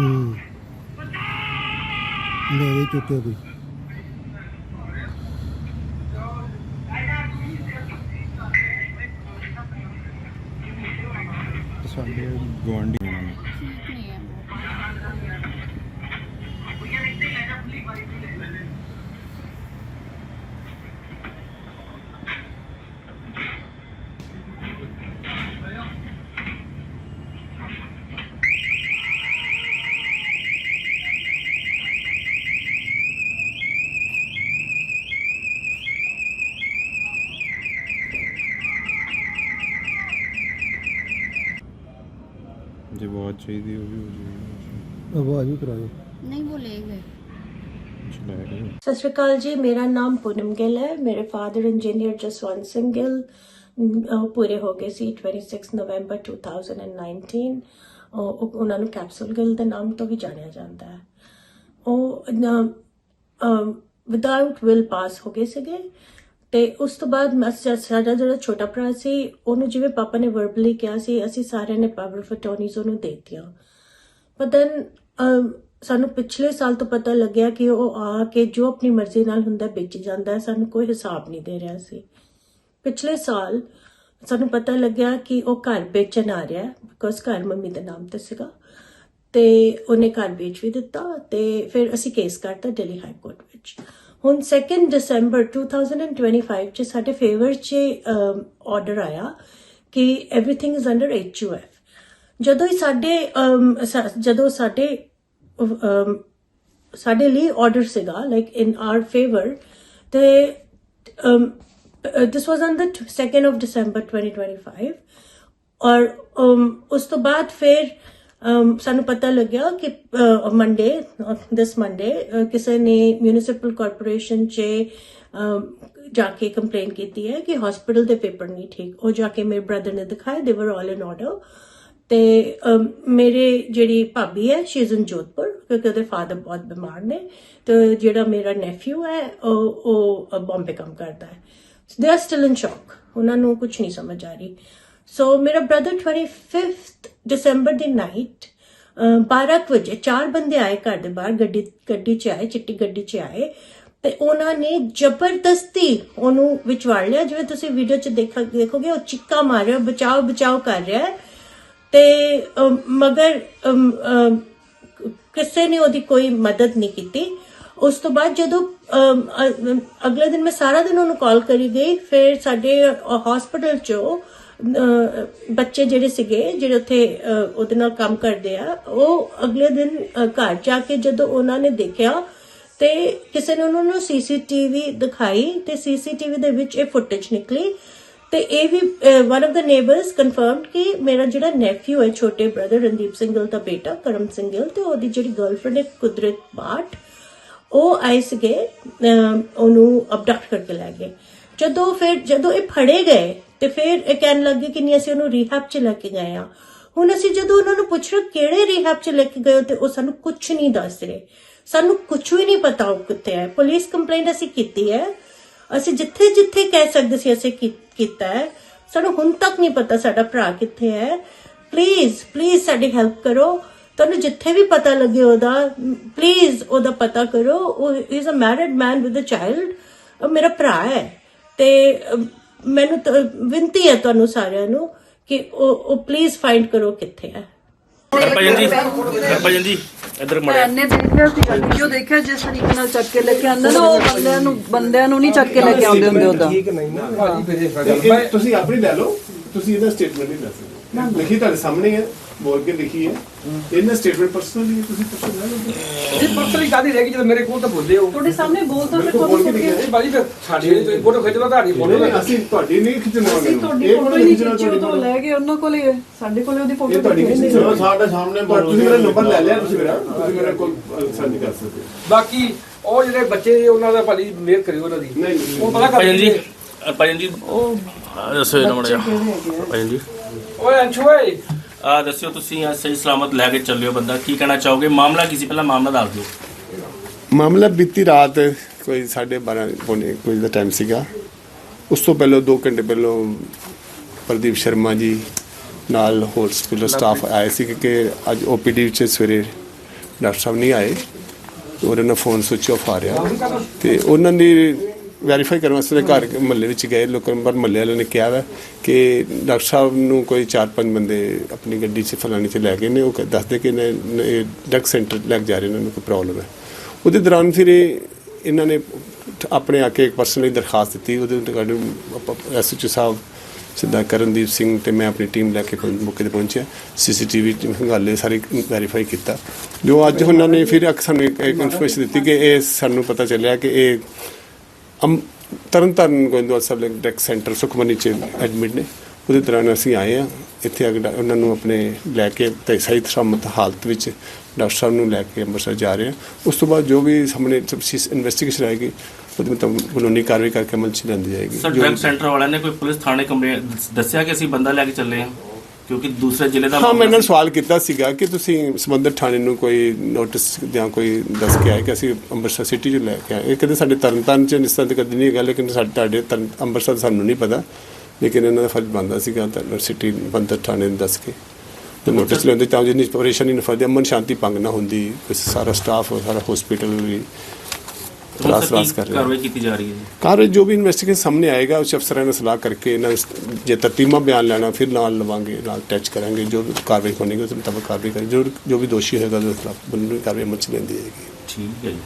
ਹੂੰ। ਲੈ ਦੇ ਚੁੱਕਿਆ ਕੋਈ ਸਾਡੇ ਗਵਾਂਢੀ ਨੇ। ਠੀਕ ਨਹੀਂ ਹੈ ਜੇ ਬਹੁਤ ਚਾਹੀਦੀ ਉਹ ਵੀ ਹੋ ਜਾਏਗੀ ਆਵਾਜ਼ ਵੀ ਕਰਾ ਦਿਓ ਨਹੀਂ वो ले गए ਚਲਾ ਗਏ ਸਤਿ ਸ਼੍ਰੀ ਅਕਾਲ ਜੀ ਮੇਰਾ ਨਾਮ ਪੂਨਮ ਗਿੱਲ ਹੈ ਮੇਰੇ father engineer Jaswant Singh Gill um, ah, ਪੂਰੇ ਹੋ ਗਏ ਸੀ 26 ਨਵੰਬਰ 2019 ਉਹ ਉਹ- ਉਹਨਾਂ ਨੂੰ ਕੈਪਸੂਲ ਗਿੱਲ ਦੇ ਨਾਮ ਤੋਂ ਵੀ ਜਾਣਿਆ ਜਾਂਦਾ ਹੈ ਉਹ ਵਿਦਆਊਟ ਵਿਲ ਪਾਸ ਹੋ ਗਏ ਸੀਗੇ ਤੇ ਉਸ ਤੋਂ ਬਾਅਦ ਮੈਂ- ਸਾਡਾ ਜਿਹੜਾ ਛੋਟਾ ਭਰਾ ਸੀ, ਉਹਨੂੰ ਜਿਵੇਂ ਪਾਪਾ ਨੇ ਵਰਬਲੀ ਕਿਹਾ ਸੀ, ਅਸੀਂ ਸਾਰਿਆਂ ਨੇ ਪਾਵਰ ਆਫ ਅਟਾਰਨੀਜ਼ ਉਹਨੂੰ ਦੇ ਦਿੱਤੀਆਂ। ਪਰ ਦੈਨ ਸਾਨੂੰ ਪਿਛਲੇ ਸਾਲ ਤੋਂ ਪਤਾ ਲੱਗਿਆ ਕਿ ਉਹ ਆ ਕੇ ਜੋ ਆਪਣੀ ਮਰਜ਼ੀ ਨਾਲ ਹੁੰਦਾ ਵੇਚ ਜਾਂਦਾ ਹੈ ਸਾਨੂੰ ਕੋਈ ਹਿਸਾਬ ਨਹੀਂ ਦੇ ਰਿਹਾ ਸੀ। ਪਿਛਲੇ ਸਾਲ ਸਾਨੂੰ ਪਤਾ ਲੱਗਿਆ ਕਿ ਉਹ ਘਰ ਵੇਚਣ ਆ ਰਿਹਾ ਬਿਕੋਜ਼ ਘਰ ਮੰਮੀ ਦੇ ਨਾਮ ਤੇ ਸੀਗਾ। ਤੇ ਉਹਨੇ ਘਰ ਵੇਚ ਵੀ ਦਿੱਤਾ ਤੇ ਫਿਰ ਅਸੀਂ ਕੇਸ ਕਰਤਾ ਦਿੱਲੀ ਹਾਈ ਕੋਰਟ ਵਿੱਚ। ਹੁਣ 2 ਦਸੰਬਰ 2025 ਚ ਸਾਡੇ ਫੇਵਰ ਚ ਆਰਡਰ ਆਇਆ ਕਿ एवरीथिंग ਇਜ਼ ਅੰਡਰ ਐਚਯੂਐਫ ਜਦੋਂ ਹੀ ਸਾਡੇ ਅਮ, ਸਾ- ਜਦੋਂ ਸਾਡੇ ਅਮ, ਸਾਡੇ ਲਈ ਆਰਡਰ ਸੀਗਾ ਲਾਈਕ ਇਨ ਆਰ ਫੇਵਰ ਤੇ ਦਿਸ ਵਾਸ ਔਨ ਦ 2nd ਆਫ ਦਸੰਬਰ 2025 ਔਰ um, ਉਸ ਤੋਂ ਬਾਅਦ ਫਿਰ um, ਸਾਨੂੰ ਪਤਾ ਲੱਗਿਆ ਕਿ ਮੰਡੇ ਦਿਸ ਮੰਡੇ ਕਿਸੇ ਨੇ ਮਿਊਨਿਸਪਲ ਕਾਰਪੋਰੇਸ਼ਨ 'ਚ ਜਾ ਕੇ ਕੰਪਲੇਨ ਕੀਤੀ ਹੈ ਕਿ ਹਸਪੀਟਲ ਦੇ ਪੇਪਰ ਨਹੀਂ ਠੀਕ। ਉਹ ਜਾ ਕੇ ਮੇਰੇ ਬ੍ਰਦਰ ਨੇ ਦਿਖਾਏ ਦੇ ਵਰ ਆਲ ਇਨ ਆਰਡਰ ਤੇ ਮੇਰੇ ਜਿਹੜੀ ਭਾਬੀ ਹੈ ਸ਼ੀ ਇਜ਼ ਇਨ ਜੋਧਪੁਰ, ਕਿਉਂਕਿ ਉਹਦੇ ਫਾਦਰ ਬਹੁਤ ਬਿਮਾਰ ਨੇ। ਤੇ ਜਿਹੜਾ ਮੇਰਾ ਨੈਫਿਊ ਹੈ, ਉਹ ਉਹ ਬੰਬੇ ਕੰਮ ਕਰਦਾ ਹੈ। ਦੇ ਆਰ ਸਟਿਲ ਇਨ ਸ਼ੌਕ ਉਹਨਾਂ ਨੂੰ ਕੁਝ ਨਹੀਂ ਸਮਝ ਆ ਰਹੀ। ਸੋ ਮੇਰਾ ਬ੍ਰਦਰ 25th ਦਸੰਬਰ ਦੀ ਨਾਈਟ 12 ਵਜੇ ਚਾਰ ਬੰਦੇ ਆਏ ਘਰ ਦੇ ਬਾਹਰ ਗੱਡੀ ਗੱਡੀ 'ਚ ਆਏ ਚਿੱਟੀ ਗੱਡੀ 'ਚ ਆਏ ਤੇ ਉਹਨਾਂ ਨੇ ਜ਼ਬਰਦਸਤੀ ਉਹਨੂੰ ਵਿਚਵਾੜ ਲਿਆ ਜਿਵੇਂ ਤੁਸੀਂ ਵੀਡੀਓ 'ਚ ਦੇਖਾ ਦੇਖੋਗੇ ਉਹ ਚਿੱਕਾ ਮਾਰ ਰਿਹਾ ਬਚਾਓ ਬਚਾਓ ਕਰ ਰਿਹਾ ਤੇ ਮਗਰ ਕਿਸੇ ਨੇ ਉਹਦੀ ਕੋਈ ਮਦਦ ਨਹੀਂ ਕੀਤੀ ਉਸ ਤੋਂ ਬਾਅਦ ਜਦੋਂ ਅਗਲੇ ਦਿਨ ਮੈਂ ਸਾਰਾ ਦਿਨ ਉਹਨੂੰ ਕਾਲ ਕਰੀ ਗਈ ਫਿਰ ਸਾਡੇ ਹਸਪੀਟਲ ਚੋਂ ਬੱਚੇ ਜਿਹੜੇ ਸੀਗੇ, ਜਿਹੜੇ ਉੱਥੇ ਉਹਦੇ ਨਾਲ ਕੰਮ ਕਰਦੇ ਆ, ਉਹ ਅਗਲੇ ਦਿਨ ਘਰ ਜਾ ਕੇ ਜਦੋਂ ਉਹਨਾਂ ਨੇ ਦੇਖਿਆ, ਤੇ ਕਿਸੇ ਨੇ ਉਹਨਾਂ ਨੂੰ ਸੀਸੀਟੀਵੀ ਦਿਖਾਈ ਤੇ ਸੀਸੀਟੀਵੀ ਦੇ ਵਿੱਚ ਇਹ ਫੁਟੇਜ ਨਿਕਲੀ ਤੇ ਇਹ ਵੀ one of the neighbours confirmed ਕਿ ਮੇਰਾ ਜਿਹੜਾ ਨੈਫਿਊ ਹੈ, ਛੋਟੇ ਬ੍ਰਦਰ ਰਣਦੀਪ ਸਿੰਘ ਗਿੱਲ ਦਾ ਬੇਟਾ, ਕਰਮ ਸਿੰਘ ਗਿੱਲ ਤੇ ਉਹਦੀ ਜਿਹੜੀ ਗਰਲਫ੍ਰੈਂਡ ਹੈ, ਕੁਦਰਤ ਬਾਟ ਉਹ ਆਏ ਸੀਗੇ ਉਹਨੂੰ ਅਬਡਕਟ ਕਰਕੇ ਲੈ ਗਏ। ਜਦੋਂ ਫਿਰ ਜਦੋਂ ਇਹ ਫੜੇ ਗਏ ਤੇ ਫਿਰ ਇਹ ਕਹਿਣ ਲੱਗੇ ਕਿ ਨਹੀਂ, ਅਸੀਂ ਉਹਨੂੰ ਰੀਹੈਬ 'ਚ ਲੈ ਕੇ ਗਏ ਆ ਹੁਣ ਅਸੀਂ ਜਦੋਂ ਉਹਨਾਂ ਨੂੰ ਪੁੱਛ ਰਹੇ ਕਿਹੜੇ ਰੀਹੈਬ 'ਚ ਲੈ ਕੇ ਗਏ ਤੇ ਉਹ ਸਾਨੂੰ ਕੁਝ ਨਹੀਂ ਦੱਸ ਰਹੇ। ਸਾਨੂੰ ਕੁਝ ਵੀ ਨਹੀਂ ਪਤਾ ਉਹ ਕਿੱਥੇ ਹੈ। ਪੁਲਿਸ ਕੰਪਲੇਂਟ ਅਸੀਂ ਕੀਤੀ ਹੈ। ਅਸੀਂ ਜਿੱਥੇ ਜਿੱਥੇ ਕਹਿ ਸਕਦੇ ਸੀ ਅਸੀਂ ਕੀਤਾ ਹੈ। ਸਾਨੂੰ ਹੁਣ ਤੱਕ ਨਹੀਂ ਪਤਾ ਸਾਡਾ ਭਰਾ ਕਿੱਥੇ ਹੈ। ਪਲੀਜ਼ ਪਲੀਜ਼ ਸਾਡੀ ਹੈਲਪ ਕਰੋ। ਤੁਹਾਨੂੰ ਜਿੱਥੇ ਵੀ ਪਤਾ ਲੱਗੇ ਉਹਦਾ ਪਲੀਜ਼ ਉਹਦਾ ਪਤਾ ਕਰੋ। ਉਹ is a married man with a child ਮੇਰਾ ਭਰਾ ਹੈ। ਤੇ ਮੈਨੂੰ ਤਾਂ ਵਿੰਤੀ ਹੈ ਤੁਹਾਨੂੰ ਸਾਰਿਆਂ ਨੂੰ ਕਿ ਉਹ ਉਹ ਪਲੀਜ਼ ਫਾਈਂਡ ਕਰੋ ਕਿੱਥੇ ਹੈ। ਹਰਭਜਨ ਜੀ ਹਰਭਜਨ ਜੀ ਇੱਧਰ ਮੜਿਆ ਨੇ ਦੇਖਿਆ ਸੀ ਵੀਡੀਓ ਦੇਖਿਆ ਜਿਸ ਤਰੀਕੇ ਨਾਲ ਚੱਕ ਕੇ ਲੈ ਕੇ ਆਂਦੇ ਨਾ ਉਹ ਬੰਦਿਆਂ ਨੂੰ ਬੰਦਿਆਂ ਨੂੰ ਨਹੀਂ ਚੱਕ ਕੇ ਲੈ ਕੇ ਆਉਂਦੇ ਹੁੰਦੇ ਉਦਾਂ ਇਹ ਤੁਸੀਂ ਆਪਣੀ ਲੈ ਲਓ ਤੁਸੀਂ ਇਹਦਾ ਸਟੇਟਮੈਂਟ ਨਹੀਂ ਲੈ ਸਕਦੇ ਲਿਖੀ ਤੁਹਾਡੇ ਸਾਹਮਣੇ ਹੈ। ਬੋਲ ਕੇ ਲਿਖੀ ਹੈ। ਇਹਨਾਂ ਸਟੇਟਮੈਂਟ ਪਰਸਨਲੀ ਹੈ ਤੁਸੀਂ ਪਰਸਨਲ ਲੈ ਲਓ ਇਹ ਪਰਸਨਲੀ ਕਾਦੀ ਰਹਿ ਗਈ? ਜਦੋਂ ਮੇਰੇ ਕੋਲ ਤਾਂ ਬੋਲਦੇ ਹੋ ਤੁਹਾਡੇ ਸਾਹਮਣੇ ਬੋਲ ਤਾਂ ਮੇਰੇ ਕੋਲ ਬੋਲ ਕੇ ਬਾਜੀ ਫਿਰ। ਸਾਡੀ ਤੁਸੀਂ ਫੋਟੋ ਖਿੱਚ ਲਓ ਤੁਹਾਡੀ ਫੋਟੋ ਨਹੀਂ ਅਸੀਂ ਤੁਹਾਡੀ ਨਹੀਂ ਖਿੱਚਣਾ ਅਸੀਂ ਤੁਹਾਡੀ ਇਹ ਫੋਟੋ ਨਹੀਂ ਖਿੱਚਣਾ ਖਿੱਚੀ ਉਹ ਤੁਹਾਡੀ ਤੋਂ ਲੈ ਗਏ ਉਹਨਾਂ ਕੋਲੇ ਹੈ। ਸਾਡੇ ਕੋਲੇ ਉਹਦੀ ਫੋਟੋ ਇਹ ਤੁਹਾਡੀ ਖਿੱਚਣੀ ਚਲੋ ਸਾਡੇ ਸਾਹਮਣੇ ਤੁਸੀਂ ਮੇਰਾ ਨੰਬਰ ਲੈ ਲਿਆ ਤੁਸੀਂ ਮੇਰਾ। ਤੁਸੀਂ ਮੇਰਾ ਕੋਈ ਸਾਂਝ ਕਰ ਸਕਦੇ। ਹੋ। ਬਾਕੀ ਉਹ ਜਿਹੜੇ ਬੱਚੇ ਉਹਨਾਂ ਦਾ ਭਾਲੀ ਮੇਰ ਕਰਿਓ ਉਹਨਾਂ ਦੀ। ਨਹੀਂ ਨਹੀਂ ਉਹ ਪਤਾ ਕਰ ਜੀ ਹਰਭਜਨ ਜੀ ਆਹ ਦੱਸੋ ਇਹਨਾਂ ਮੜਿਆ ਹਰਭਜਨ ਜੀ। ਓਏ ਅੰਸ਼ੂ ਓਏ। ਆ ਦੱਸਿਓ ਤੁਸੀਂ ਅੱਜ ਸਹੀ ਸਲਾਮਤ ਲੈ ਕੇ ਚੱਲਿਓ ਬੰਦਾ। ਕੀ ਕਹਿਣਾ ਚਾਹੋਗੇ? ਮਾਮਲਾ ਕੀ ਸੀ? ਪਹਿਲਾਂ ਮਾਮਲਾ ਦੱਸ ਦਿਓ। ਮਾਮਲਾ ਬੀਤੀ ਰਾਤ ਕੋਈ 12:30 ਪੌਣੇ ਕੋਈ ਦਾ ਟਾਈਮ ਸੀਗਾ। ਉਸ ਤੋਂ ਪਹਿਲਾਂ 2 ਘੰਟੇ ਪਹਿਲਾਂ ਪ੍ਰਦੀਪ ਸ਼ਰਮਾ ਜੀ ਨਾਲ ਹਸਪੀਟਲ ਸਟਾਫ ਆਏ ਸੀ ਕਿ ਅੱਜ ਓਪੀਡੀ ਵਿੱਚ ਸਵੇਰੇ ਡਾਕਟਰ ਸਾਹਿਬ ਨਹੀਂ ਆਏ। ਉਹਨਾਂ ਦਾ ਫੋਨ ਸੁਚ ਆਫ ਆ ਰਿਹਾ। ਤੇ ਉਹਨਾਂ ਨੇ ਵੈਰੀਫਾਈ ਕਰਨ ਵਾਸਤੇ ਘਰ ਮਹੱਲੇ ਵਿੱਚ ਗਏ, ਲੋਕਾਂ ਪਰ ਮਹੱਲੇ ਵਾਲਿਆਂ ਨੇ ਕਿਹਾ ਵਾ ਕਿ ਡਾਕਟਰ ਸਾਹਿਬ ਨੂੰ ਕੋਈ ਚਾਰ ਪੰਜ ਬੰਦੇ ਆਪਣੀ ਗੱਡੀ 'ਚ ਫਲਾਣੇ 'ਚ ਲੈ ਗਏ ਨੇ, ਉਹ ਕ- ਦੱਸਦੇ ਕਿ ਡਰਗ ਸੈਂਟਰ ਲੈ ਕੇ ਜਾ ਰਹੇ ਨੇ, ਉਹਨਾਂ ਨੂੰ ਕੋਈ ਪ੍ਰੋਬਲਮ ਹੈ। ਉਹਦੇ ਦੌਰਾਨ ਫਿਰ ਇਹ, ਇਹਨਾਂ ਨੇ ਆਪਣੇ ਆ ਕੇ ਇੱਕ ਪਰਸਨਲੀ ਦਰਖਾਸਤ ਦਿੱਤੀ, ਉਹਦੇ ਰਿਗਾਰਡਿੰਗ ਐਸਐਚਓ ਸਾਹਿਬ ਸਿੱਧਾ ਕਰਨਦੀਪ ਸਿੰਘ ਤੇ ਮੈਂ ਆਪਣੀ ਟੀਮ ਲੈ ਕੇ ਮੌਕੇ ਤੇ ਪਹੁੰਚਿਆ ਸੀਸੀਟੀਵੀ ਹੰਗਾਲੇ ਸਾਰੇ ਵੈਰੀਫਾਈ ਕੀਤਾ। ਜੋ ਅੱਜ ਉਹਨਾਂ ਨੇ ਫਿਰ ਇੱਕ ਸਾਨੂੰ ਇੱਕ ਇਨਫੋਰਮੇਸ਼ਨ ਦਿੱਤੀ ਕਿ ਇਹ ਸਾਨੂੰ ਪਤਾ ਚੱਲਿਆ ਕਿ ਇਹ ਅਮ ਤਰਨਤਾਰਨ ਗੋਇੰਦਵਾਲ ਸਾਹਿਬ ਡੈਕ ਸੈਂਟਰ ਸੁਖਮਨੀ ਚ ਐਡਮਿਟ ਨੇ। ਉਹਦੇ ਦੌਰਾਨ ਅਸੀਂ ਆਏ ਆ ਇੱਥੇ ਆ ਉਹਨਾਂ ਨੂੰ ਆਪਣੇ ਲੈ ਕੇ ਤੇ ਸਹੀ ਸਲਾਮਤ ਹਾਲਤ ਵਿੱਚ ਡਾਕਟਰ ਸਾਹਿਬ ਨੂੰ ਲੈ ਕੇ ਅੰਮ੍ਰਿਤਸਰ ਜਾ ਰਹੇ ਆ ਉਸ ਤੋਂ ਬਾਅਦ ਜੋ ਵੀ ਸਾਹਮਣੇ ਇਨਵੈਸਟੀਗੇਸ਼ਨ ਆਏਗੀ ਉਹਦੇ ਮੁਤਾਬਕ ਕਾਨੂੰਨੀ ਕਾਰਵਾਈ ਕਰਕੇ ਅਮਲ ਚ ਲਿਆਂਦੀ ਜਾਏਗੀ। ਸਰ ਡਰਗ ਸੈਂਟਰ ਵਾਲਿਆਂ ਨੇ ਕੋਈ ਪੁਲਿਸ ਥਾਣੇ ਕੰਪਲੇਂਟ ਦੱਸਿਆ ਕਿ ਅਸੀਂ ਬੰਦਾ ਲੈ ਕੇ ਚੱਲੇ ਹਾਂ? ਕਿਉਂਕਿ ਦੂਸਰੇ ਜ਼ਿਲ੍ਹੇ ਦਾ ਹਾਂ ਮੈਂ ਇਹਨਾਂ ਨੂੰ। ਸਵਾਲ ਕੀਤਾ ਸੀਗਾ ਕਿ ਤੁਸੀਂ ਸੰਬੰਧਿਤ ਥਾਣੇ ਨੂੰ ਕੋਈ ਨੋਟਿਸ ਜਾਂ ਕੋਈ ਦੱਸ ਕੇ ਆਏ ਕਿ ਅਸੀਂ ਅੰਮ੍ਰਿਤਸਰ ਸਿਟੀ 'ਚ ਲੈ ਕੇ ਆਏ? ਇਹ ਕਹਿੰਦੇ ਸਾਡੇ ਤਰਨਤਾਰਨ 'ਚ ਤਰ੍ਹਾਂ ਦੀ ਕਦੀ ਨਹੀਂ ਗੱਲ ਲੇਕਿਨ ਸਾਡੇ ਤੁਹਾਡੇ ਅੰਮ੍ਰਿਤਸਰ ਸਾਨੂੰ ਨਹੀਂ ਪਤਾ। ਲੇਕਿਨ ਇਹਨਾਂ ਦਾ ਫਰਜ਼ ਬਣਦਾ ਸੀਗਾ ਤਾਂ ਸਿਟੀ ਬੰਦਰ ਥਾਣੇ ਨੂੰ ਦੱਸ ਕੇ। ਤੇ ਨੋਟਿਸ ਲੈਂਦੇ ਤਾਂ ਜਿੰਨੀ ਪਰੇਸ਼ਾਨੀ ਨਾ ਫਰਦੇ ਅਮਨ ਸ਼ਾਂਤੀ ਭੰਗ ਨਾ ਹੁੰਦੀ ਸਾਰਾ ਸਟਾਫ ਸਾਰਾ ਹਸਪੀਟਲ ਵੀ। ਤੇ ਤਲਾਸ਼ ਕਰ ਰਿਹਾ। ਕਾਰਵਾਈ ਕੀਤੀ ਜਾ ਰਹੀ ਹੈ ਕਾਰਵਾਈ ਜੋ ਵੀ ਇਨਵੈਸਟੀਗੇਸ਼ਨ ਸਾਹਮਣੇ ਆਏਗਾ ਉਸ ਅਫਸਰਾਂ ਨਾਲ ਸਲਾਹ ਕਰਕੇ ਇਹਨਾਂ ਜੇ ਤਰਤੀਮਾ ਬਿਆਨ ਲੈਣਾ ਫਿਰ ਨਾਲ ਲਵਾਂਗੇ ਨਾਲ ਟੈਚ ਕਰਾਂਗੇ ਜੋ ਵੀ ਕਾਰਵਾਈ ਹੋਣੀ ਉਸ ਮੁਤਾਬਕ ਕਾਰਵਾਈ ਕਰਾਂਗੇ। ਜੋ ਜੋ ਵੀ ਦੋਸ਼ੀ ਹੋਏਗਾ ਉਹਦੇ ਖਿਲਾਫ ਕਾਰਵਾਈ ਅਮਲ ਚ ਲੈਂਦੀ ਜਾਏਗੀ। ਠੀਕ ਹੈ ਜੀ।